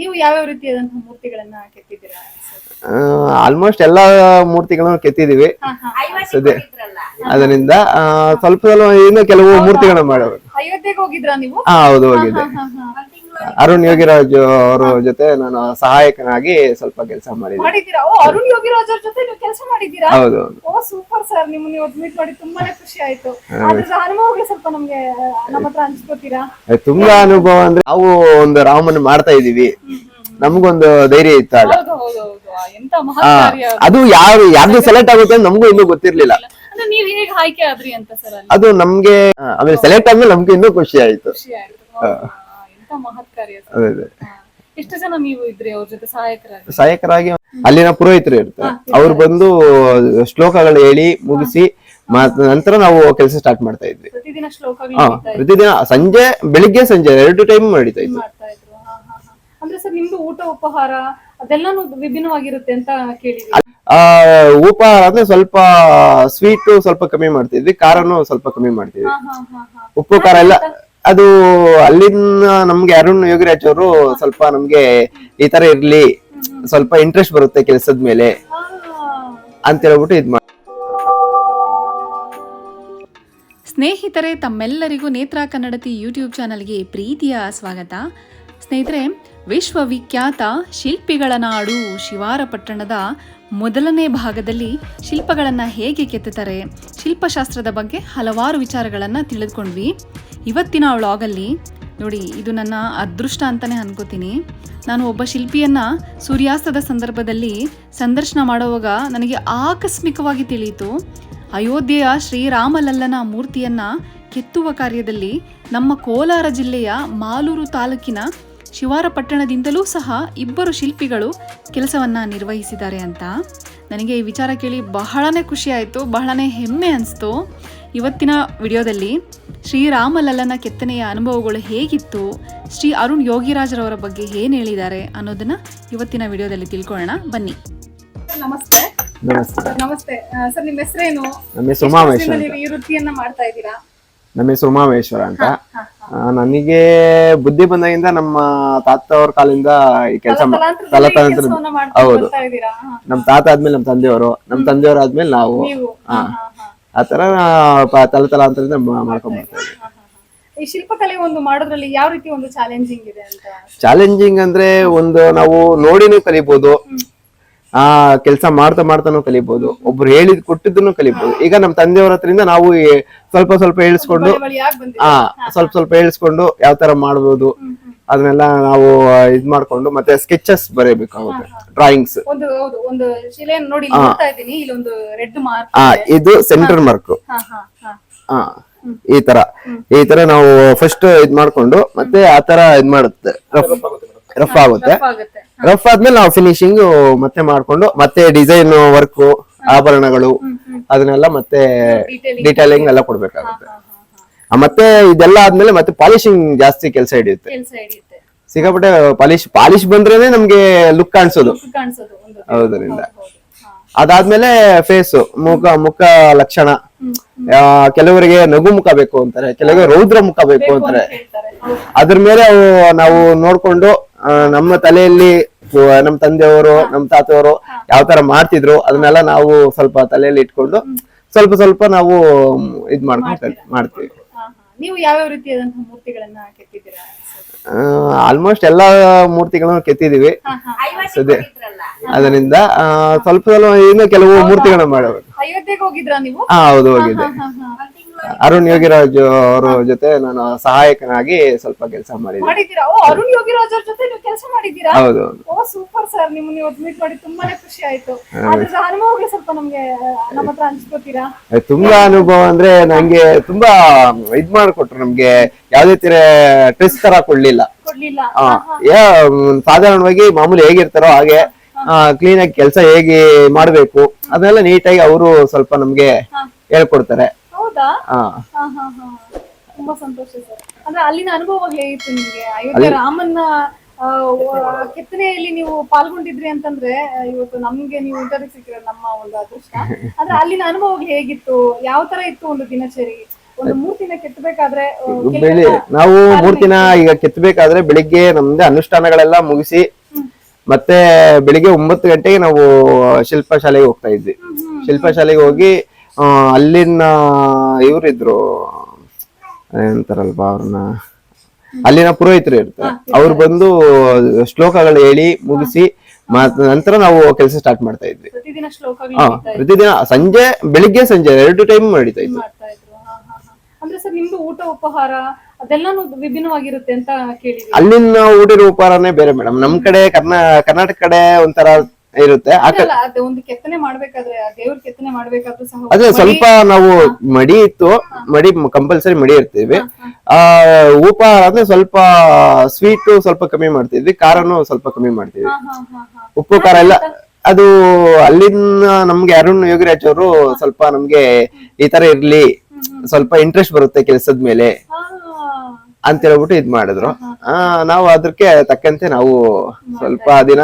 ನೀವು ಯಾವ್ಯಾವ ರೀತಿಯಾದಂತಹ ಮೂರ್ತಿಗಳನ್ನ ಕೆತ್ತಿದ್ದೀರಾ ಆಲ್ಮೋಸ್ಟ್ ಎಲ್ಲಾ ಮೂರ್ತಿಗಳನ್ನು ಕೆತ್ತಿದೀವಿ. ಸದ್ಯ ಅದರಿಂದ ಸ್ವಲ್ಪ ಸ್ವಲ್ಪ ಇನ್ನು ಕೆಲವು ಮೂರ್ತಿಗಳನ್ನ ಮಾಡಬೇಕು ಅಯೋಧ್ಯೆಗೆ ಹೋಗಿದ್ರಾ ನೀವು? ಹಾ ಹೌದು ಹೋಗಿದ್ದೆ. ಅರುಣ್ ಯೋಗಿರಾಜ್ ಅವರ ಜೊತೆ ನಾನು ಸಹಾಯಕನಾಗಿ ಸ್ವಲ್ಪ ಕೆಲಸ ಮಾಡಿದ್ದೆ ಮಾಡಿದ್ದೀರಾ? ಓ ಅರುಣ್ ಯೋಗಿರಾಜ್ ಅವ್ರ ಜೊತೆ ನೀವು ಕೆಲಸ ಮಾಡಿದ್ದೀರಾ? ಹೌದು ಓ ಸೂಪರ್ ಸರ್. ನಿಮ್ಮನ್ನ ಇವತ್ತು ಮೀಟ್ ಮಾಡಿ ತುಂಬಾನೇ ಖುಷಿ ಆಯ್ತು. ಅದ್ರ ಅನುಭವಗಳು ಸ್ವಲ್ಪ ನಮ್ಗೆ ನಮ್ಮ ಹತ್ರ ಹಂಚ್ಕೋತೀರಾ ತುಂಬಾ ಅನುಭವ ಅಂದ್ರೆ ನಾವು ಒಂದು ರಾಮನ್ ಮಾಡ್ತಾ ಇದೀವಿ ನಮ್ಗೊಂದು ಧೈರ್ಯ ಇತ್ತು ಆಗ. ಹೌದು ಹೌದು ಹೌದು. ಎಂತ ಆ, ಮಹತ್ಕಾರ್ಯ ಅದು. ಅದು ಯಾರು ಯಾರ್ದು ಸೆಲೆಕ್ಟ್ ಆಗುತ್ತೆ ಅಂತ ನಮಗೂ ಇನ್ನೂ ಗೊತ್ತಿರ್ಲಿಲ್ಲ. ಅಂದ್ರೆ ನೀವ್ ಹೇಗೆ ಆಯ್ಕೆ ಆದ್ರಿ ಅಂತ ಸರ್ ಅಲ್ಲಿ? ಅದು ನಮ್ಗೆ ಆ, ಆಮೇಲೆ ಸೆಲೆಕ್ಟ್ ಆದ್ಮೇಲೆ ನಮ್ಗೆ ಇನ್ನೂ ಖುಷಿ ಆಯ್ತು. ಖುಷಿ ಆಯ್ತು. ಹೌದು. ಅದೇ ಅದೇ. ಎಷ್ಟು ಜನ ನೀವು ಇದ್ರಿ ಅವ್ರ ಜೊತೆ ಸಹಾಯಕರಾಗಿ? ಸಹಾಯಕರಾಗಿ ಅಲ್ಲಿನ ಪುರೋಹಿತರು ಇರ್ತಾರೆ. ಅವ್ರು ಬಂದು ಶ್ಲೋಕಗಳು ಹೇಳಿ ಮುಗಿಸಿ ಮತ್ ನಂತರ ನಾವು ಕೆಲಸ ಸ್ಟಾರ್ಟ್ ಮಾಡ್ತಾ ಇದ್ವಿ. ಪ್ರತಿದಿನ ಶ್ಲೋಕಗಳು ಹಾ ಪ್ರತಿದಿನ ಸಂಜೆ ಬೆಳಿಗ್ಗೆ ಸಂಜೆ ಎರಡು ಟೈಮ್ ನಡೀತಾ ಇದ್ವಿ. ಮಾಡ್ತಾ ಇದ್ರು. ಹಾ, ಹಾ, ಹಾ. ಅಂದ್ರೆ ಸರ್ ನಿಮ್ದು ಊಟ ಉಪಹಾರ ಅದೆಲ್ಲಾನು ವಿಭಿನ್ನವಾಗಿರುತ್ತೆ ಅಂತ ಕೇಳಿದ್ವಿ. ಆ ಉಪಹಾರ ಅಂದ್ರೆ ಸ್ವಲ್ಪ ಸ್ವೀಟ್ ಸ್ವಲ್ಪ ಕಮ್ಮಿ ಮಾಡ್ತಿದ್ವಿ ಖಾರನು ಸ್ವಲ್ಪ ಕಮ್ಮಿ ಮಾಡ್ತಿದ್ವಿ. ಹಾ, ಹಾ, ಹಾ, ಹಾ. ಉಪ್ಪು ಖಾರ ಎಲ್ಲ ಅದು ಅಲ್ಲಿನ ನಮ್ಗೆ ಅರುಣ್ ಯೋಗಿರಾಜ್ ಅವರು ಸ್ವಲ್ಪ ನಮ್ಗೆ ಈ ತರ ಇರ್ಲಿ, ಸ್ವಲ್ಪ ಇಂಟ್ರೆಸ್ಟ್ ಬರುತ್ತೆ ಕೆಲಸದ ಮೇಲೆ ಅಂತ ಹೇಳ್ಬಿಟ್ಟು ಇದ್ ಮಾಡಿ ಸ್ನೇಹಿತರೆ, ತಮ್ಮೆಲ್ಲರಿಗೂ ನೇತ್ರ ಕನ್ನಡತಿ ಯೂಟ್ಯೂಬ್ ಚಾನಲ್ಗೆ ಪ್ರೀತಿಯ ಸ್ವಾಗತ. ಸ್ನೇಹಿತರೆ, ವಿಶ್ವವಿಖ್ಯಾತ ಶಿಲ್ಪಿಗಳ ನಾಡು ಶಿವಾರ ಪಟ್ಟಣದ ಮೊದಲನೇ ಭಾಗದಲ್ಲಿ ಶಿಲ್ಪಗಳನ್ನು ಹೇಗೆ ಕೆತ್ತುತ್ತಾರೆ, ಶಿಲ್ಪಶಾಸ್ತ್ರದ ಬಗ್ಗೆ ಹಲವಾರು ವಿಚಾರಗಳನ್ನು ತಿಳಿದುಕೊಂಡ್ವಿ. ಇವತ್ತಿನ ವ್ಲಾಗಲ್ಲಿ, ನೋಡಿ, ಇದು ನನ್ನ ಅದೃಷ್ಟ ಅಂತಲೇ ಅನ್ಕೋತೀನಿ. ನಾನು ಒಬ್ಬ ಶಿಲ್ಪಿಯನ್ನು ಸೂರ್ಯಾಸ್ತದ ಸಂದರ್ಭದಲ್ಲಿ ಸಂದರ್ಶನ ಮಾಡುವಾಗ ನನಗೆ ಆಕಸ್ಮಿಕವಾಗಿ ತಿಳಿಯಿತು. ಅಯೋಧ್ಯೆಯ ಶ್ರೀರಾಮಲಲ್ಲನ ಮೂರ್ತಿಯನ್ನು ಕೆತ್ತುವ ಕಾರ್ಯದಲ್ಲಿ ನಮ್ಮ ಕೋಲಾರ ಜಿಲ್ಲೆಯ ಮಾಲೂರು ತಾಲೂಕಿನ ಶಿವಾರ ಪಟ್ಟಣದಿಂದಲೂ ಸಹ ಇಬ್ಬರು ಶಿಲ್ಪಿಗಳು ಕೆಲಸವನ್ನ ನಿರ್ವಹಿಸಿದ್ದಾರೆ ಅಂತ. ನನಗೆ ಈ ವಿಚಾರ ಕೇಳಿ ಬಹಳನೇ ಖುಷಿ ಆಯಿತು ಬಹಳನೇ ಹೆಮ್ಮೆ ಅನಿಸ್ತು. ಇವತ್ತಿನ ವಿಡಿಯೋದಲ್ಲಿ ಶ್ರೀರಾಮಲಲ್ಲನ ಕೆತ್ತನೆಯ ಅನುಭವಗಳು ಹೇಗಿತ್ತು ಶ್ರೀ ಅರುಣ್ ಯೋಗಿರಾಜ್ರವರ ಬಗ್ಗೆ ಏನು ಹೇಳಿದ್ದಾರೆ ಅನ್ನೋದನ್ನ ಇವತ್ತಿನ ವಿಡಿಯೋದಲ್ಲಿ ತಿಳ್ಕೊಳ್ಳೋಣ ಬನ್ನಿ. ನಮಸ್ತೆ. ನಮಸ್ತೆ. ನಮಸ್ತೆ. ಸರ್ ನಿಮ್ಮ ಹೆಸರೇನು? ನಮ್ಮ ಹೆಸರು ಉಮಾಮೇಶ್ವರ ನೀವು ಈ ವೃತ್ತಿಯನ್ನ ಮಾಡ್ತಾ ಇದ್ದೀರಾ? ನಮ್ಮ ಹೆಸರು ಉಮಾಮೇಶ್ವರ ಅಂತ. ನನಗೆ ಬುದ್ಧಿ ಬಂದಾಗಿಂದ ನಮ್ಮ ತಾತ ಅವ್ರ ಕಾಲಿಂದ ಈ ಕೆಲಸ ಹೌದು. ನಮ್ ತಾತ ಆದ್ಮೇಲೆ ನಮ್ ತಂದೆಯವರು ನಮ್ ತಂದೆಯವರು ಆದ್ಮೇಲೆ ನಾವು. ಹಾ. ಆತರ ತಲ ತಲೆ ತಲಾಂತರದಿಂದ ಮ- ಮಾಡ್ಕೊಂಡ್ ಬರ್ತಾ ಇದ್ದೀವಿ ಹಾ, ಹಾ, ಹಾ. ಈ ಶಿಲ್ಪಕಲೆ ಒಂದು ಮಾಡೋದ್ರಲ್ಲಿ ಯಾವ ರೀತಿ ಒಂದು ಚಾಲೆಂಜಿಂಗ್ ಇದೆ ಅಂತ? ಚಾಲೆಂಜಿಂಗ್ ಅಂದ್ರೆ ಒಂದು ನಾವು ನೋಡಿನೂ ಕಲಿಬಹುದು ಆ ಕೆಲಸ ಮಾಡ್ತಾ ಮಾಡ್ತಾನು ಕಲಿಬಹುದು ಒಬ್ರು ಹೇಳಿದ್ ಕೊಟ್ಟಿದ್ದನ್ನು ಕಲಿಬಹುದು ಈಗ ನಮ್ ತಂದೆಯವ್ರ ಹತ್ರಿಂದ ನಾವು ಈ ಸ್ವಲ್ಪ ಸ್ವಲ್ಪ ಹೇಳಿಸ್ಕೊಂಡು ಹಾ ಆ ಸ್ವಲ್ಪ ಸ್ವಲ್ಪ ಹೇಳಿಸ್ಕೊಂಡು ಯಾವ ತರ ಮಾಡ್ಬೋದು. ಅದನ್ನೆಲ್ಲ ನಾವು ಇದ್ ಮಾಡ್ಕೊಂಡು ಮತ್ತೆ ಸ್ಕೆಚಸ್ ಬರೀಬೇಕಾಗುತ್ತೆ ಡ್ರಾಯಿಂಗ್ಸ್ ಒಂದು ಹೌದು ಒಂದು ಶಿಲೆಯನ್ನು ನೋಡಿ ಇಲ್ಲಿ ನೋಡ್ತಾ ಇದ್ದೀನಿ. ಇಲ್ಲಿ ಒಂದು ರೆಡ್ ಮಾರ್ಕ್ ಆ ಇದು. ಸೆಂಟರ್ ಮಾರ್ಕ್ ಹಾ ಹಾ ಹಾ ಆ ಈ ತರ. ಈ ತರ ನಾವು ಫಸ್ಟ್ ಇದ್ ಮಾಡ್ಕೊಂಡು ಮತ್ತೆ ಆ ತರ ಇದ್ ಮಾಡುತ್ತೆ. ರಫ್ ರಫ್ ಆಗುತ್ತೆ. ರಫ್ ಆದ್ಮೇಲೆ ನಾವು ಫಿನಿಶಿಂಗ್ ಮತ್ತೆ ಮಾಡ್ಕೊಂಡು ಮತ್ತೆ ಡಿಸೈನ್ ವರ್ಕ್ ಆಭರಣಗಳು ಅದನ್ನೆಲ್ಲ ಮತ್ತೆ ಡಿಟೇಲಿಂಗ್ ಎಲ್ಲ ಕೊಡ್ಬೇಕಾಗುತ್ತೆ. ಮತ್ತೆ ಇದೆಲ್ಲ ಆದ್ಮೇಲೆ ಮತ್ತೆ ಪಾಲಿಶಿಂಗ್ ಜಾಸ್ತಿ ಕೆಲಸ ಹಿಡಿಯುತ್ತೆ. ಸಿಕ್ಕಾಪಟ್ಟೆ ಪಾಲಿಶ್ ಪಾಲಿಶ್ ಬಂದ್ರೇನೆ ನಮ್ಗೆ ಲುಕ್ ಕಾಣಿಸೋದು. ಹೌದ್ರಿಂದ. ಅದಾದ್ಮೇಲೆ ಫೇಸ್ ಮುಖ ಮುಖ ಲಕ್ಷಣ. ಕೆಲವರಿಗೆ ನಗು ಮುಖ ಬೇಕು ಅಂತಾರೆ ಕೆಲವರಿಗೆ ರೌದ್ರ ಮುಖ ಬೇಕು ಅಂತಾರೆ. ಅದ್ರ ಮೇಲೆ ನಾವು ನೋಡ್ಕೊಂಡು ನಮ್ಮ ತಲೆಯಲ್ಲಿ ನಮ್ಮ ತಂದೆಯವರು ನಮ್ಮ ತಾತವರು ಯಾವ ತರ ಮಾಡ್ತಿದ್ರು ಅದನ್ನೆಲ್ಲ ನಾವು ಸ್ವಲ್ಪ ತಲೆಯಲ್ಲಿ ಇಟ್ಕೊಂಡು ಸ್ವಲ್ಪ ಸ್ವಲ್ಪ ನಾವು ಇದ್ ಮಾಡ್ಕೊಂಡು ಮಾಡ್ತೀವಿ. ನೀವು ಯಾವ ರೀತಿಯಾದಂತಹ ಮೂರ್ತಿಗಳನ್ನ ಕೆತ್ತಿದ್ದೀರಾ? ಆಲ್ಮೋಸ್ಟ್ ಎಲ್ಲಾ ಮೂರ್ತಿಗಳನ್ನು ಕೆತ್ತಿದೀವಿ. ಸದ್ಯ ಅದರಿಂದ ಸ್ವಲ್ಪ ಸ್ವಲ್ಪ ಇನ್ನು ಕೆಲವು ಮೂರ್ತಿಗಳನ್ನ ಮಾಡಬೇಕು ಅಯೋಧ್ಯೆಗೆ ಹೋಗಿದ್ರಾ ನೀವು? ಹಾ ಹೌದು ಹೋಗಿದ್ದೆ. ಅರುಣ್ ಯೋಗಿರಾಜ್ ಅವರ ಜೊತೆ ನಾನು ಸಹಾಯಕನಾಗಿ ಸ್ವಲ್ಪ ಕೆಲಸ ಮಾಡಿದ್ದೆ ಮಾಡಿದ್ದೀರಾ? ಓ ಅರುಣ್ ಯೋಗಿರಾಜ್ ಅವ್ರ ಜೊತೆ ನೀವು ಕೆಲಸ ಮಾಡಿದ್ದೀರಾ? ಹೌದು ಓ ಸೂಪರ್ ಸರ್ ನಿಮ್ಮನ್ನ ಇವತ್ತು ಮೀಟ್ ಮಾಡಿ ತುಂಬಾನೇ ಖುಷಿ ಆಯ್ತು. ಅದ್ರ ಅನುಭವಗಳು ಸ್ವಲ್ಪ ನಮ್ಗೆ ನಮ್ಮ ಹತ್ರ ಹಂಚ್ಕೋತೀರಾ ತುಂಬಾ ಅನುಭವ ಅಂದ್ರೆ ನಂಗೆ ತುಂಬಾ ಇದ್ ಮಾಡಿಕೊಟ್ರು ನಮ್ಗೆ ಯಾವ್ದೇ ತರ ಟ್ರೆಸ್ ತರ ಕೊಡ್ಲಿಲ್ಲ. ಕೊಡ್ಲಿಲ್ಲ. ಆ, ಯಾ ಮ್, ಸಾಧಾರಣವಾಗಿ ಮಾಮೂಲಿ ಹೇಗಿರ್ತಾರೋ ಹಾಗೆ ಕ್ಲೀನ್ ಆಗಿ ಕೆಲಸ ಹೇಗೆ ಮಾಡ್ಬೇಕು ಅದನ್ನೆಲ್ಲ ನೀಟಾಗಿ ಅವರು ಸ್ವಲ್ಪ ನಮ್ಗೆ ಹೇಳ್ಕೊಡ್ತಾರೆ. ಹೌದಾ? ಆ, ಹಾ ಹಾ ಹಾ. ತುಂಬಾ ಸಂತೋಷ ಸರ್. ಅಂದ್ರೆ ಅಲ್ಲಿನ ಅನುಭವ ಹೇಗಿತ್ತು ನಿಮ್ಗೆ? ಅಯೋಧ್ಯೆ ರಾಮನ್ನ ಆ, ವ- ಕೆತ್ತನೆಯಲ್ಲಿ ನೀವು ಪಾಲ್ಗೊಂಡಿದ್ರಿ ಅಂತಂದ್ರೆ ಆ, ಇವತ್ತು ನಮ್ಗೆ ನೀವು ಇಂಟರ್ವ್ಯೂ ನಮ್ಮ ಒಂದು ಅದೃಷ್ಟ. ಅಂದ್ರೆ ಅಲ್ಲಿನ ಅನುಭವ ಹೇಗಿತ್ತು? ಯಾವ ತರ ಇತ್ತು ಒಂದು ದಿನಚರಿ? ಒಂದು ಮೂರ್ತಿನ ಕೆತ್ತಬೇಕಾದ್ರೆ ಆ, ಕೆಲವೆಲ್ಲ- ಬೆಳಿ ನಾವು ಮೂರ್ತಿನ ಈಗ ಕೆತ್ತಬೇಕಾದ್ರೆ ಬೆಳಿಗ್ಗೆ ನಮ್ದು ಅನುಷ್ಠಾನಗಳೆಲ್ಲ ಮುಗಿಸಿ ಮತ್ತೆ ಬೆಳಿಗ್ಗೆ ಒಂಬತ್ತು ಗಂಟೆಗೆ ನಾವು ಶಿಲ್ಪಶಾಲೆಗೆ ಹೋಗ್ತಾ ಇದ್ವಿ. ಶಿಲ್ಪಶಾಲೆಗೆ ಹೋಗಿ ಅಲ್ಲಿನ ಇವ್ರಿದ್ರು ಏನಂತಾರಲ್ವಾ ಅವ್ರನ್ನ? ಅಲ್ಲಿನ ಪುರೋಹಿತರು ಇರ್ತಾರೆ. ಅವ್ರು ಬಂದು ಶ್ಲೋಕಗಳು ಹೇಳಿ ಮುಗಿಸಿ ಮತ್ ನಂತರ ನಾವು ಕೆಲಸ ಸ್ಟಾರ್ಟ್ ಮಾಡ್ತಾ ಇದ್ವಿ. ಹಾ ಪ್ರತಿದಿನ ಸಂಜೆ ಬೆಳಿಗ್ಗೆ ಸಂಜೆ ಎರಡು ಟೈಮ್ ನಡೀತಾ ಇದ್ವಿ. ಅಂದ್ರೆ ಸರ್ ನಿಮ್ದು ಊಟ ಉಪಹಾರ ಅದೆಲ್ಲಾನು ವಿಭಿನ್ನವಾಗಿರುತ್ತೆ ಅಂತ ಕೇಳಿದ್ವಿ. ಅಲ್ಲಿನ ಉಪಹಾರನೇ ಬೇರೆ ಮೇಡಮ್. ನಮ್ ಕಡೆ ಕರ್ನಾ ಕರ್ನಾಟಕ ಕಡೆ ಒಂಥರ ಇರುತ್ತೆ. ಒಂದು ಕೆತ್ತನೆ ಮಾಡ್ಬೇಕಾದ್ರೆ ದೇವ್ರ ಕೆತ್ತನೆ ಮಾಡ್ಬೇಕಾದ್ರೂ ಸಹ ಅದೇ ಸ್ವಲ್ಪ ನಾವು ಮಡಿ ಇತ್ತು ಮಡಿ ಕಂಪಲ್ಸರಿ ಮಡಿ ಇರ್ತೀವಿ. ಆ ಉಪಹಾರ ಅಂದ್ರೆ ಸ್ವಲ್ಪ ಸ್ವೀಟ್ ಸ್ವಲ್ಪ ಕಮ್ಮಿ ಮಾಡ್ತಿದ್ವಿ ಖಾರನು ಸ್ವಲ್ಪ ಕಮ್ಮಿ ಮಾಡ್ತಿದ್ವಿ. ಉಪ್ಪು ಖಾರ ಎಲ್ಲ ಅದು ಅಲ್ಲಿನ ನಮ್ಗೆ ಅರುಣ್ ಯೋಗಿರಾಜ್ ಅವರು ಸ್ವಲ್ಪ ನಮ್ಗೆ ಈ ತರ ಇರ್ಲಿ ಸ್ವಲ್ಪ ಇಂಟ್ರೆಸ್ಟ್ ಬರುತ್ತೆ ಕೆಲಸದ ಮೇಲೆ. ಅಂತ ಹೇಳ್ಬಿಟ್ಟು ಇದ್ ಮಾಡಿದ್ರು. ಆ ನಾವು ಅದಕ್ಕೆ ತಕ್ಕಂತೆ ನಾವು ಸ್ವಲ್ಪ ದಿನ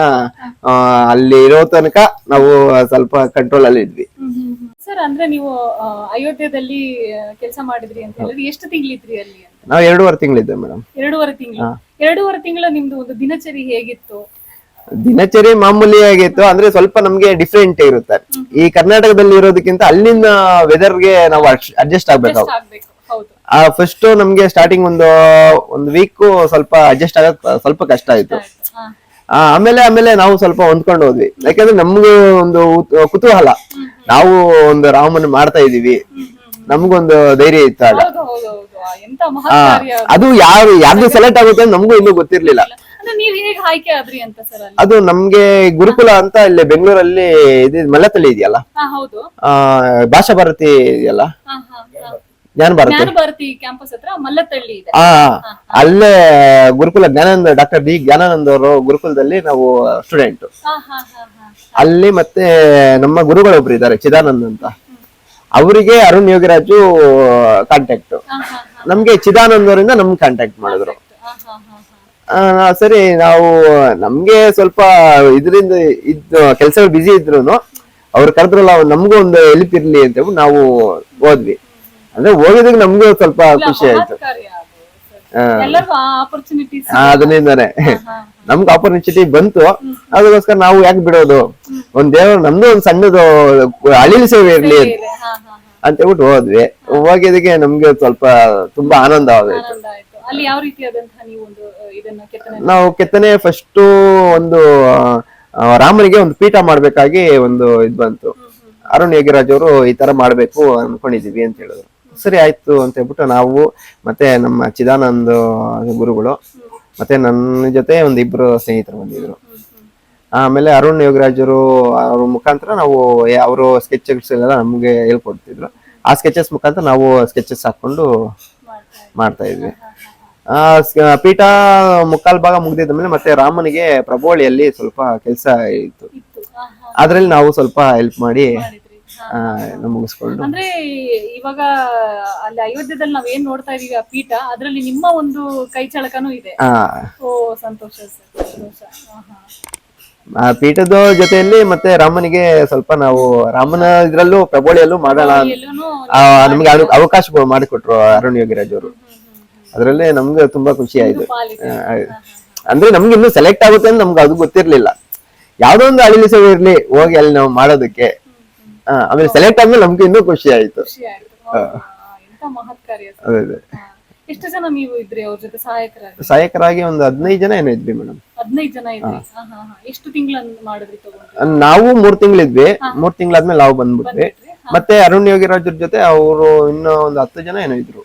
ಅಲ್ಲಿ ಇರೋ ತನಕ ನಾವು ಸ್ವಲ್ಪ ಕಂಟ್ರೋಲ್ ಅಲ್ಲಿ ಇದ್ವಿ. ಸರ್ ಅಂದ್ರೆ ನೀವು ಅಯೋಧ್ಯದಲ್ಲಿ ಕೆಲಸ ಮಾಡಿದ್ರಿ ಅಂತ ಹೇಳಿದ್ರೆ ಎಷ್ಟು ತಿಂಗಳಿದ್ರಿ ಅಲ್ಲಿ ನಾವು ಎರಡೂವರೆ ತಿಂಗಳಿದ್ದೆ ಮೇಡಮ್. ಎರಡೂವರೆ ತಿಂಗಳು. ಎರಡೂವರೆ ತಿಂಗಳ ನಿಮ್ದು ಒಂದು ದಿನಚರಿ ಹೇಗಿತ್ತು? ದಿನಚರಿ ಮಾಮೂಲಿ ಆಗಿತ್ತು ಅಂದ್ರೆ ಸ್ವಲ್ಪ ನಮ್ಗೆ ಡಿಫ್ರೆಂಟ್ ಇರುತ್ತೆ. ಈ ಕರ್ನಾಟಕದಲ್ಲಿ ಇರೋದಕ್ಕಿಂತ ಅಲ್ಲಿನ ವೆದರ್ಗೆ ನಾವು ಅಡ್ಜಸ್ಟ್ ಆಗ್ಬೇಕು. ಆ ಫಸ್ಟ್ ನಮ್ಗೆ ಸ್ಟಾರ್ಟಿಂಗ್ ಒಂದು ಒಂದು ವೀಕ್ ಸ್ವಲ್ಪ ಅಡ್ಜಸ್ಟ್ ಆಗ ಸ್ವಲ್ಪ ಕಷ್ಟ ಆಯ್ತು. ಆ, ಆಮೇಲೆ ಆಮೇಲೆ ನಾವು ಸ್ವಲ್ಪ ಹೊಂದ್ಕೊಂಡು ಹೋದ್ವಿ. ಯಾಕಂದ್ರೆ ನಮ್ಗೂ ಒಂದು ಕುತೂಹಲ. ನಾವು ಒಂದು ರಾಮನ್ ಮಾಡ್ತಾ ಇದೀವಿ ನಮ್ಗೊಂದು ಧೈರ್ಯ ಇತ್ತು ಆಗ. ಅದು. ಯಾರು ಯಾರು ಯಾರ್ದು ಸೆಲೆಕ್ಟ್ ಆಗುತ್ತೆ ನಮಗೂ ಇನ್ನೂ ಗೊತ್ತಿರ್ಲಿಲ್ಲ. ಅದು ನಮ್ಗೆ ಗುರುಕುಲ ಅಂತ ಇಲ್ಲಿ ಬೆಂಗಳೂರಲ್ಲಿ ಇದು ಮಲ್ಲತಳಿ ಇದೆಯಲ್ಲ? ಭಾಷಾ ಭಾರತಿ ಇದೆಯಲ್ಲ. ಜ್ಞಾನ ಭಾರತಿ ಜ್ಞಾನ ಭಾರತಿ ಕ್ಯಾಂಪಸ್ ಹತ್ರ ಮಲ್ಲತ್ತಳ್ಳಿ ಇದೆ. ಆ ಅಲ್ಲೇ ಗುರುಕುಲ ಜ್ಞಾನಾನಂದ ಡಾಕ್ಟರ್ ಬಿ ಜ್ಞಾನಾನಂದ ಅವರು ಗುರುಕುಲದಲ್ಲಿ ನಾವು ಸ್ಟೂಡೆಂಟ್ ಹಾ ಹಾ ಹಾ ಹಾ. ಅಲ್ಲಿ ಮತ್ತೆ ನಮ್ಮ ಗುರುಗಳೊಬ್ರು ಇದ್ದಾರೆ ಚಿದಾನಂದ್ ಅಂತ. ಅವರಿಗೆ ಅರುಣ್ ಯೋಗಿರಾಜು ಕಾಂಟ್ಯಾಕ್ಟ್ ಹಾ ಹಾ ನಮ್ಗೆ ಚಿದಾನಂದ್ ಅವರಿಂದ ನಮ್ಗೆ ಕಾಂಟ್ಯಾಕ್ಟ್ ಮಾಡಿದ್ರು. ಹಾ ಹಾ ಹಾ ಹಾ. ಸರಿ ನಾವು ನಮ್ಗೆ ಸ್ವಲ್ಪ ಇದರಿಂದ ಇದ್ ಕೆಲಸಗಳು ಬಿಸಿ ಇದ್ರು ಅವ್ರು ಕರೆದ್ರಲ್ಲ ನಮಗೂ ಒಂದು ಹೆಲ್ಪ್ ಇರ್ಲಿ ಅಂತ ನಾವು ಹೋದ್ವಿ. ಅಂದ್ರೆ ಹೋಗಿದ್ದಕ್ಕೆ ನಮ್ಗೂ ಸ್ವಲ್ಪ ಖುಷಿ ಆಯ್ತು. ಅದರಿಂದಾನೆ. ನಮ್ಗೆ ಆಪರ್ಚುನಿಟಿ ಬಂತು. ಅದಕ್ಕೋಸ್ಕರ ನಾವು ಯಾಕೆ ಬಿಡೋದು? ಒಂದ್ ದೇವ್ರ ನಮ್ದು ಒಂದ್ ಸಣ್ಣದು ಅಳಿಲ್ ಸೇವೆ ಇರ್ಲಿ ಅಂತ. ಹೇಳ್ಬಿಟ್ಟು ಹೋದ್ವಿ. ಹೋಗಿದ್ದಕ್ಕೆ ನಮ್ಗೆ ಸ್ವಲ್ಪ ತುಂಬಾ ಆನಂದ ಆಗೋಯ್ತು ನೀವು ಕೆತ್ತನೆ ಫಸ್ಟ್ ಒಂದು ರಾಮನಿಗೆ ಒಂದು ಪೀಠ ಮಾಡ್ಬೇಕಾಗಿ ಒಂದು ಇದ್ ಬಂತು. ಅರುಣ್ ಯೋಗಿರಾಜ್ ಅವರು ಈ ತರ ಮಾಡ್ಬೇಕು ಅನ್ಕೊಂಡಿದೀವಿ ಅಂತ ಹೇಳಿದ್ರು. ಸರಿ ಆಯ್ತು ಅಂತ ಹೇಳ್ಬಿಟ್ಟು ನಾವು ಮತ್ತೆ ನಮ್ಮ ಚಿದಾನಂದ ಗುರುಗಳು ಮತ್ತೆ ನನ್ನ ಜೊತೆ ಒಂದ್ ಇಬ್ರು ಸ್ನೇಹಿತರು ಬಂದಿದ್ರು. ಆಮೇಲೆ ಅರುಣ್ ಯೋಗರಾಜರು ಅವ್ರ ಮುಖಾಂತರ ನಾವು ಅವರು ಸ್ಕೆಚಸ್ ಎಲ್ಲ ನಮ್ಗೆ ಹೇಳ್ಕೊಡ್ತಿದ್ರು. ಆ ಸ್ಕೆಚಸ್ ಮುಖಾಂತರ ನಾವು ಸ್ಕೆಚಸ್ ಹಾಕೊಂಡು ಮಾಡ್ತಾ ಇದ್ವಿ. ಆ ಪೀಠ ಮುಕ್ಕಾಲ್ ಭಾಗ ಮುಗ್ದಿದ್ದ ಮೇಲೆ ಮತ್ತೆ ರಾಮನಿಗೆ ಪ್ರಭೋಳಿಯಲ್ಲಿ ಸ್ವಲ್ಪ ಕೆಲಸ ಇತ್ತು. ಅದ್ರಲ್ಲಿ ನಾವು ಸ್ವಲ್ಪ ಹೆಲ್ಪ್ ಮಾಡಿ ಮುಗಿಸ್ಕೊಂಡು ಅಂದ್ರೆ ಇವಾಗ ಅಲ್ಲಿ ಅಯೋಧ್ಯದಲ್ಲಿ ನಾವ್ ಏನ್ ನೋಡ್ತಾ ಇದೀವಿ ಆ ಪೀಠ ಅದ್ರಲ್ಲಿ ನಿಮ್ಮ ಒಂದು ಕೈ ಚಳಕನೂ ಇದೆ. ಆ. ಓ ಸಂತೋಷ ಸರ್ ಸಂತೋಷ. ಹಾ ಹಾ ಆ ಪೀಠದ ಜೊತೆಯಲ್ಲಿ ಮತ್ತೆ ರಾಮನಿಗೆ ಸ್ವಲ್ಪ ನಾವು ರಾಮನ ಇದ್ರಲ್ಲೂ ಪ್ರಬೋಳಿಯಲ್ಲೂ ಮಾಡೋಣ ಅಂತ- ಎಲ್ಲೂನು ಆ, ನಮ್ಗೆ ಅನು- ಅವಕಾಶ ಮಾಡಿಕೊಟ್ರು ಅರುಣ್ ಯೋಗಿರಾಜ್ ಅವರು ಅದ್ರಲ್ಲೇ ನಮ್ಗೆ ತುಂಬಾ ಖುಷಿ ಆಯ್ತು. ಪಾಲಿಸಿ. ಆ, ಅಂದ್ರೆ ನಮ್ಗೆ ಇನ್ನೂ ಸೆಲೆಕ್ಟ್ ಆಗುತ್ತೆ ಅಂತ ನಮ್ಗೆ ಅದು ಗೊತ್ತಿರ್ಲಿಲ್ಲ. ಯಾವ್ದೋ ಒಂದು ಅಳಿಲಿ ಇರ್ಲಿ ಹೋಗಿ ಅಲ್ಲಿ ನಾವು ಮಾಡೋದಕ್ಕೆ. ಆಮೇಲೆ ಸೆಲೆಕ್ಟ್ ಆದ್ಮೇಲೆ ನಮ್ಗೆ ಇನ್ನೂ ಖುಷಿ ಆಯ್ತು. ಅದೇ ಅದೇ. ಎಷ್ಟು ಜನ ನೀವು ಇದ್ರಿ ಅವ್ರ ಜೊತೆ ಸಹಾಯಕರಾಗಿ? ಸಹಾಯಕರಾಗಿ ಒಂದು ಹದಿನೈದು ಜನ ಏನೋ ಇದ್ವಿ ಮೇಡಮ್. ಹದಿನೈದು ಜನ ಇದ್ರಿ. ಎಷ್ಟು ತಿಂಗಳ ಮಾಡಿದ್ರಿ ನಾವು ಮೂರ್ ತಿಂಗಳಿದ್ವಿ. ಮೂರ್ ತಿಂಗಳಾದ್ಮೇಲೆ ನಾವು ಬಂದ್ಬಿಟ್ವಿ? ಮತ್ತೆ ಅರುಣ್ ಯೋಗಿರಾಜ್ ಜೊತೆ ಅವರು ಇನ್ನೂ ಒಂದು ಹತ್ತು ಜನ ಏನೋ ಇದ್ರು.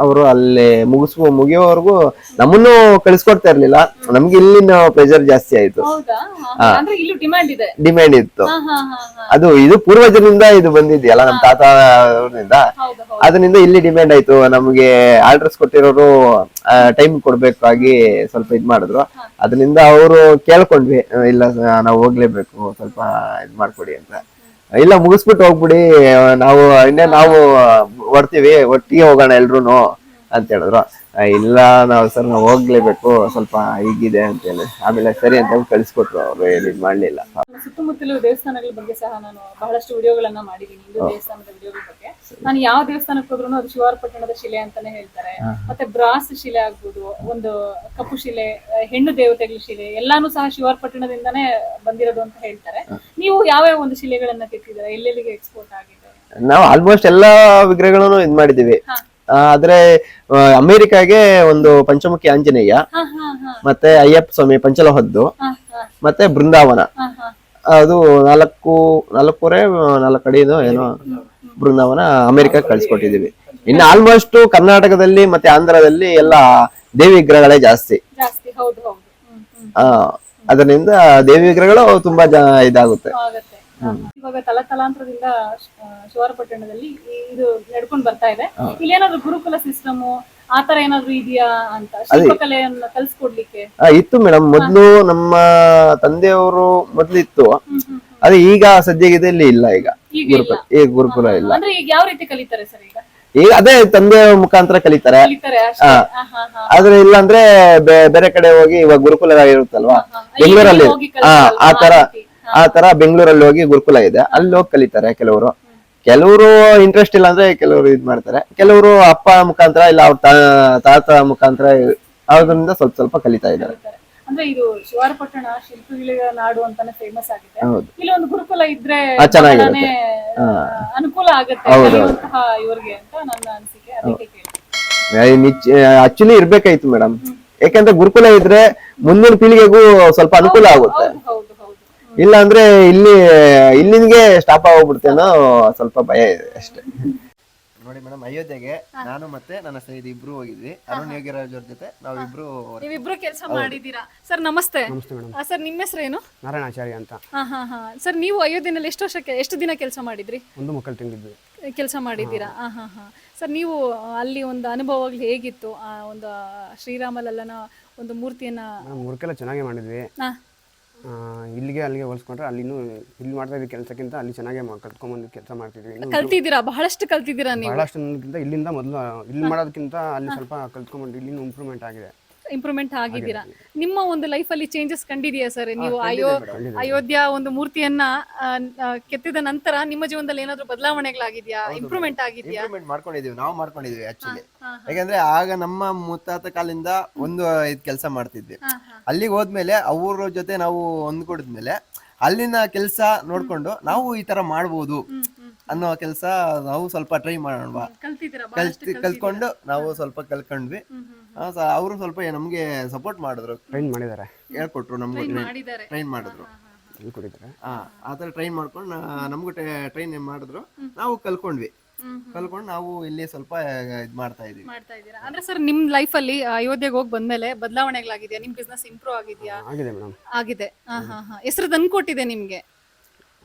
ಅವರು ಅಲ್ಲಿ ಮುಗಿಸ್ಕೊ ಮುಗಿಯೋವರೆಗೂ ನಮ್ಮನ್ನು ಕಳಿಸ್ಕೊಡ್ತಾ ಇರ್ಲಿಲ್ಲ. ನಮ್ಗೆ ಇಲ್ಲಿನ ಪ್ರೆಷರ್ ಜಾಸ್ತಿ ಆಯ್ತು. ಹಾ. ಡಿಮ್ಯಾಂಡ್ ಇತ್ತು. ಅದು ಇದು ಪೂರ್ವಜರಿಂದ ಇದು ಬಂದಿದೆಯಲ್ಲ ನಮ್ ತಾತ ಅವ್ರಿಂದ ಅದರಿಂದ ಇಲ್ಲಿ ಡಿಮ್ಯಾಂಡ್ ಆಯ್ತು. ನಮ್ಗೆ ಆರ್ಡರ್ಸ್ ಕೊಟ್ಟಿರೋರು ಟೈಮ್ ಕೊಡ್ಬೇಕಾಗಿ ಸ್ವಲ್ಪ ಇದ್ ಮಾಡಿದ್ರು. ಅದರಿಂದ ಅವರು ಕೇಳ್ಕೊಂಡ್ವಿ ಇಲ್ಲ ನಾವು ಹೋಗ್ಲೇಬೇಕು ಸ್ವಲ್ಪ ಇದ್ ಮಾಡ್ಕೊಡಿ ಅಂತ. ಇಲ್ಲ ಮುಗಿಸ್ಬಿಟ್ಟು ಹೋಗ್ಬಿಡಿ. ನಾವು ಇನ್ನೇ ನಾವು ಹೊಡ್ತೀವಿ ಒಟ್ಟಿಗೆ ಹೋಗೋಣ ಎಲ್ರೂನು ಅಂತ ಹೇಳಿದ್ರು. ಇಲ್ಲ ನಾವು ಸರ್ ನಾವು ಹೋಗ್ಲೇಬೇಕು. ಸ್ವಲ್ಪ ಹೀಗಿದೆ ಅಂತ ಹೇಳಿ. ಆಮೇಲೆ ಸರಿ ಅಂತ ಕಳಿಸ್ಕೊಟ್ರು ಅವ್ರು. ಏನಿದ್ ಇದ್ ಮಾಡ್ಲಿಲ್ಲ. ಸುತ್ತಮುತ್ತಲು ದೇವಸ್ಥಾನಗಳ ಬಗ್ಗೆ ಸಹ ನಾನು ಬಹಳಷ್ಟು ವಿಡಿಯೋಗಳನ್ನ ಮಾಡಿದ್ದೀನಿ. ಹಿಂದೂ ದೇವಸ್ಥಾನದ ವಿಡಿಯೋಗಳ ಬಗ್ಗೆ. ನಾನು ಯಾವ ದೇವಸ್ಥಾನಕ್ಕೆ ಹೋದ್ರು ಅದು ಶಿವಾರ ಪಟ್ಟಣದ ಶಿಲೆ ಅಂತಾನೆ ಹೇಳ್ತಾರೆ. ಮತ್ತೆ ಬ್ರಾಸ್ ಶಿಲೆ ಆಗ್ಬೋದು ಒಂದು ಕಪ್ಪು ಶಿಲೆ ಹೆಣ್ಣು ದೇವತೆಗಳ ಶಿಲೆ ಎಲ್ಲಾನು ಸಹ ಶಿವಾರ ಪಟ್ಟಣದಿಂದಾನೇ ಬಂದಿರೋದು ಅಂತ ಹೇಳ್ತಾರೆ. ನೀವು ಯಾವ್ಯಾವ ಒಂದು ಶಿಲೆಗಳನ್ನ ಕೆತ್ತಿದ್ದೀರಾ? ಎಲ್ಲೆಲ್ಲಿಗೆ ಎಕ್ಸ್ಪೋರ್ಟ್ ಆಗಿದೆ? ನಾವು ಆಲ್ಮೋಸ್ಟ್ ಎಲ್ಲಾ ವಿಗ್ರಹಗಳನ್ನು ಇದ್ ಮಾಡಿದೀವಿ. ಆ, ಆದ್ರೆ ಆ, ಅಮೆರಿಕಾಗೆ ಒಂದು ಪಂಚಮುಖಿ ಆಂಜನೇಯ ಹಾ ಹಾ ಹಾ. ಮತ್ತೆ ಅಯ್ಯಪ್ಪ ಸ್ವಾಮಿ ಪಂಚಲಹದ್ದು ಹಾ ಹಾ. ಮತ್ತೆ ಬೃಂದಾವನ. ಹಾ ಹಾ. ಅದು ನಾಲ್ಕು ನಾಲ್ಕೂವರೆ ನಾಲ್ಕು ಅಡಿದು ಏನೋ ಬೃಂದಾವನ ಅಮೆರಿಕ ಕಳ್ಸಿಕೊಟ್ಟಿದೀವಿ ಇನ್ನು ಆಲ್ಮೋಸ್ಟ್ ಕರ್ನಾಟಕದಲ್ಲಿ ಮತ್ತೆ ಆಂಧ್ರದಲ್ಲಿ ಎಲ್ಲ ದೇವಿ ವಿಗ್ರಹಗಳೇ ಜಾಸ್ತಿ. ಜಾಸ್ತಿ. ಹೌದು ಹೌದು. ಹ್ಮ್ ಹ್ಮ್. ಆ ಅದರಿಂದ ದೇವಿ ವಿಗ್ರಹಗಳು ತುಂಬಾ ಜ ಇದಾಗುತ್ತೆ. ಆಗುತ್ತೆ. ಇವಾಗ ತಲತಲಾಂತರದಿಂದ ಶಿವಾರಪಟ್ಟಣದಲ್ಲಿ ಈ- ಇದು ನಡ್ಕೊಂಡ್ ಬರ್ತಾ ಇದೆ. ಇಲ್ಲಿ ಏನಾದ್ರು ಗುರುಕುಲ ಸಿಸ್ಟಮ್ ಆತರ ಏನಾದ್ರು ಇದೆಯಾ ಅಂತ ಶಿಲ್ಪಕಲೆಯನ್ನ ಕಲ್ಸ್ಕೊಡ್ಲಿಕ್ಕೆ? ಆ, ಇತ್ತು ಮೇಡಮ್. ಮೊದ್ಲು ನಮ್ಮ ತಂದೆಯವರು ಮೊದ್ಲಿತ್ತು. ಹ್ಮ್ ಹ್ಮ್ ಅದು ಈಗ ಸದ್ಯದಲ್ಲಿ ಇಲ್ಲ ಈಗ. ಈಗ ಗುರುಕುಲ ಈಗ ಗುರುಕುಲ ಇಲ್ಲ. ಅಂದ್ರೆ ಈಗ ಯಾವ ರೀತಿ ಕಲಿತಾರೆ ಸರ್ ಈಗ? ಈಗ ಅದೇ ತಂದೆ ಮುಖಾಂತರ ಕಲಿತಾರೆ. ಹಾ, ಹಾ, ಹಾ. ಆದ್ರೆ ಇಲ್ಲಾಂದ್ರೆ ಬೇರೆ ಕಡೆ ಹೋಗಿ ಇವಾಗ ಗುರುಕುಲ ಇರುತ್ತಲ್ವಾ ಹಾ. ಬೆಂಗಳೂರಲ್ಲಿ. ಆತರ ಆ ತರ ಆ ತರ ಬೆಂಗಳೂರಲ್ಲಿ ಹೋಗಿ ಗುರುಕುಲ ಇದೆ. ಅಲ್ಲಿ ಹೋಗಿ ಕಲಿತಾರೆ ಕೆಲವರು. ಕೆಲವರು ಇಂಟ್ರೆಸ್ಟ್ ಇಲ್ಲ ಅಂದ್ರೆ ಕೆಲವರು ಇದ್ ಮಾಡ್ತಾರೆ. ಕೆಲವರು ಅಪ್ಪ ಮುಖಾಂತರ ಇಲ್ಲ ಅವ್ರ ತಾತ ಮುಖಾಂತರ ಅದರಿಂದ ಸ್ವಲ್ಪ ಸ್ವಲ್ಪ ಕಲಿತಾ ಇದ್ದಾರೆ. ಅಂದ್ರೆ ಇದು ಶಿವಾರಪಟ್ಟಣ ಶಿಲ್ಪಿಗಳ ನಾಡು ಅಂತಾನೆ ಫೇಮಸ್ ಆಗಿದೆ. ಇಲ್ಲಿ ಒಂದು ಗುರುಕುಲ ಇದ್ರೆ ಅನುಕೂಲ ಆಗುತ್ತೆ ಇವರಿಗೆ. ಅಂತ ನನ್ನ ಅನಿಸಿಕೆ. ಅದಕ್ಕೆ ಆಕ್ಚುಲಿ ಇರ್ಬೇಕಾಯ್ತು ಮೇಡಮ್ ಯಾಕಂದ್ರೆ ಗುರುಕುಲ ಇದ್ರೆ ಮುಂದಿನ ಪೀಳಿಗೆಗೂ ಸ್ವಲ್ಪ ಅನುಕೂಲ ಆಗುತ್ತೆ. ಇಲ್ಲ ಅಂದ್ರೆ ಇಲ್ಲಿ ಇಲ್ಲಿಗೆ ಸ್ಟಾಪ್ ಆಗೋಗ್ಬಿಡುತ್ತೆ ಅನ್ನೋ ಸ್ವಲ್ಪ ಭಯ ಇದೆ ಅಷ್ಟೇ. ನೋಡಿ ಮೇಡಮ್ ಅಯೋಧ್ಯೆಗೆ ನಾನು ಮತ್ತೆ ನನ್ನ ಸ್ನೇಹಿತ ಇಬ್ರು ಹೋಗಿದ್ವಿ. ಅರುಣ್ ಯೋಗಿರಾಜ್ ಅವ್ರ ಜೊತೆ ನಾವಿಬ್ರು ನೀವಿಬ್ರು ಕೆಲಸ ಮಾಡಿದ್ದೀರಾ? ಸರ್ ನಮಸ್ತೆ. ನಮಸ್ತೆ ಮೇಡಮ್. ಆ, ಸರ್ ನಿಮ್ಮ ಹೆಸರೇನು? ನಾರಾಯಣಾಚಾರ್ಯ ಅಂತ. ಹಾ ಹಾ ಹಾ. ಸರ್ ನೀವು ಅಯೋಧ್ಯೆನಲ್ಲಿ ಎಷ್ಟು ವರ್ಷಕ್ಕೆ ಎಷ್ಟು ದಿನ ಕೆಲಸ ಮಾಡಿದ್ರಿ? ಒಂದು ಮಕ್ಕಳು ತಿಂದಿದ್ವಿ. ಕೆಲಸ ಮಾಡಿದ್ದೀರಾ? ಹಾ. ಹಾ ಹಾ ಸರ್ ನೀವು ಅಲ್ಲಿ ಒಂದು ಅನುಭವಗಳು ಹೇಗಿತ್ತು? ಆ ಒಂದು ಶ್ರೀರಾಮಲಲ್ಲನ ಒಂದು ಮೂರ್ತಿಯನ್ನ ಮೂರ್ತಿ ಮುರ್ಕೆಲ್ಲ ಚೆನ್ನಾಗಿ ಮಾಡಿದ್ವಿ. ಹಾ. ಇಲ್ಲಿಗೆ ಅಲ್ಲಿಗೆ ಹೋಲಿಸ್ಕೊಂಡ್ರೆ ಅಲ್ಲಿನೂ ಇಲ್ಲಿ ಮಾಡ್ತಾ ಇದ್ದ ಕೆಲಸಕ್ಕಿಂತ ಅಲ್ಲಿ ಚೆನ್ನಾಗಿ ಕಲ್ತ್ಕೊಂಬಂದು ಕೆಲಸ ಮಾಡ್ತಿದ್ವಿ. ಇನ್ನು ಕಲ್ತಿದ್ದೀರಾ? ಬಹಳಷ್ಟು ಕಲ್ತಿದ್ದೀರಾ ನೀವು? ಬಹಳಷ್ಟು ಇಲ್ಲಿಂದ ಮೊದಲು ಇಲ್ಲಿ ಮಾಡೋದಕ್ಕಿಂತ ಅಲ್ಲಿ ಸ್ವಲ್ಪ ಕಲ್ತ್ಕೊಂಬಂದು ಇಲ್ಲಿನೂ ಇಂಪ್ರೂವ್ಮೆಂಟ್ ಆಗಿದೆ. ಇಂಪ್ರೂವ್ಮೆಂಟ್ ಆಗಿದ್ದೀರಾ? ನಿಮ್ಮ ಒಂದು ಲೈಫ್ ಅಲ್ಲಿ ಚೇಂಜಸ್ ಕಂಡಿದೆಯಾ ಸರ್ ನೀವು ಅಯೋ ಅಯೋಧ್ಯ ಒಂದು ಮೂರ್ತಿಯನ್ನ ಆ, ಆ, ಕೆತ್ತಿದ ನಂತರ ನಿಮ್ಮ ಜೀವನದಲ್ಲಿ ಏನಾದ್ರು ಬದಲಾವಣೆಗಳಾಗಿದ್ಯಾ? ಇಂಪ್ರೂವ್ಮೆಂಟ್ ಆಗಿದ್ಯಾ? ಇಂಪ್ರೂವ್ಮೆಂಟ್ ಮಾಡ್ಕೊಂಡಿದೀವಿ ನಾವು ಮಾಡ್ಕೊಂಡಿದೀವಿ ಆಕ್ಚುಲಿ ಹಾ, ಯಾಕಂದ್ರೆ ಆಗ ನಮ್ಮ ಮುತ್ತಾತ ಕಾಲಿಂದ ಒಂದು ಇದ್ ಕೆಲಸ ಮಾಡ್ತಿದ್ವಿ. ಅಲ್ಲಿಗೆ ಹೋದ್ಮೇಲೆ ಅವ್ರ ಜೊತೆ ನಾವು ಹೊಂದ್ಕೊಡಿದ್ಮೇಲೆ ಅಲ್ಲಿನ ಕೆಲಸ ನೋಡ್ಕೊಂಡು ನಾವು ಈ ತರ ಮಾಡ್ಬೋದು. ಅನ್ನೋ ಕೆಲಸ ನಾವು ಸ್ವಲ್ಪ ಟ್ರೈ ಮಾಡೋಣ ಕಲ್ತಿದ್ದೀರಾ? ಕಲ್ತ್ ಕಲ್ತ್ಕೊಂಡು ನಾವು ಸ್ವಲ್ಪ ಕಲ್ತ್ಕೊಂಡ್ವಿ. ಹ್ಮ್. ಅವರು ಸ್ವಲ್ಪ ನಮಗೆ ಸಪೋರ್ಟ್ ಮಾಡಿದ್ರು. ಟ್ರೈನ್ ಮಾಡಿದ್ದಾರೆ ಹೇಳ್ಕೊಟ್ರು ನಮ್ಗೆ. ಟ್ರೈನ್ ಮಾಡಿದ್ರು. ಇಲ್ಲಿ ಕೊಟ್ಟಿದ್ದಾರೆ? ಆ ಆ ಥರ ಟ್ರೈನ್ ಮಾಡ್ಕೊಂಡು ನಮಗೂ ಟ್ರೈನ್ ಮಾಡಿದ್ರು ನಾವು ಕಲ್ಕೊಂಡ್ವಿ. ಕಲ್ಕೊಂಡು ನಾವು ಇಲ್ಲಿ ಸ್ವಲ್ಪ ಇದ್ ಮಾಡ್ತಾ ಇದೀವಿ. ಮಾಡ್ತಾ ಇದ್ದೀರಾ? ಅಂದ್ರೆ ಸರ್ ನಿಮ್ ಲೈಫ್ ಅಲ್ಲಿ ಅಯೋಧ್ಯೆಗೆ ಹೋಗಿ ಬಂದ್ಮೇಲೆ ಬದಲಾವಣೆಗಳಾಗಿದೆಯಾ? ನಿಮ್ ಬಿಸ್ನೆಸ್ ಇಂಪ್ರೂವ್ ಆಗಿದ್ಯಾ? ಆಗಿದೆ ಮೇಡಮ್ ಆಗಿದೆ. ಹಾ ಹಾ ಹಾ. ಹೆಸರು ತಂದ್ಕೊಟ್ಟಿದೆ ನಿಮ್ಗೆ?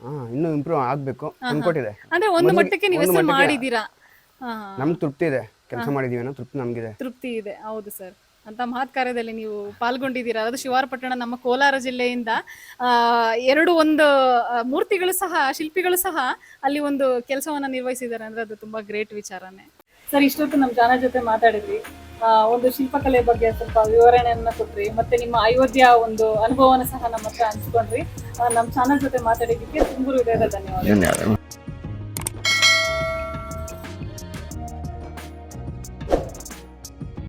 ಹಾಂ ಇನ್ನೂ ಇಂಪ್ರೂವ್ ಆಗ್ಬೇಕು. ಅಂದ್ಕೊಟ್ಟಿದೆ ಅಂದ್ರೆ ಒಂದು ಮಟ್ಟಕ್ಕೆ ನೀವು ಹೆಸರು ಮಾಡಿದೀರಾ. ನಮ್ಗೆ ತೃಪ್ತಿ ಇದೆ. ಕೆಲಸ ಮಾಡಿದೀವಿ ಅನ್ನೋ ತೃಪ್ತಿ ನಮಗಿದೆ. ತೃಪ್ತಿ ಇದೆ. ಹೌದು ಸರ್. ಅಂತ ಮಹತ್ ಕಾರ್ಯದಲ್ಲಿ ನೀವು ಪಾಲ್ಗೊಂಡಿದ್ದೀರಾ. ಅದು ಶಿವಾರಪಟ್ಟಣ ನಮ್ಮ ಕೋಲಾರ ಜಿಲ್ಲೆಯಿಂದ ಆ, ಎರಡು ಒಂದು ಆ, ಮೂರ್ತಿಗಳು ಸಹ ಶಿಲ್ಪಿಗಳು ಸಹ ಅಲ್ಲಿ ಒಂದು ಕೆಲಸವನ್ನ ನಿರ್ವಹಿಸಿದ್ದಾರೆ ಅಂದ್ರೆ ಅದು ತುಂಬಾ ಗ್ರೇಟ್ ವಿಚಾರನೇ. ಸರ್ ಇಷ್ಟೊತ್ತು ನಮ್ಮ ಜನ ಜೊತೆ ಮಾತಾಡಿದ್ವಿ. ಆ, ಒಂದು ಶಿಲ್ಪಕಲೆ ಬಗ್ಗೆ ಸ್ವಲ್ಪ ವಿವರಣೆಯನ್ನ ಕೊಟ್ರಿ ಮತ್ತೆ ನಿಮ್ಮ ಅಯೋಧ್ಯ ಒಂದು ಅನುಭವನ ಸಹ ನಮ್ಮ ಹತ್ರ ಹಂಚ್ಕೊಂಡ್ರಿ. ಆ, ನಮ್ಮ ಚಾನಲ್ ಜೊತೆ ಮಾತಾಡಿದ್ದಕ್ಕೆ ತುಂಬ ಹೃದಯದ ಧನ್ಯವಾದ ಧನ್ಯವಾದ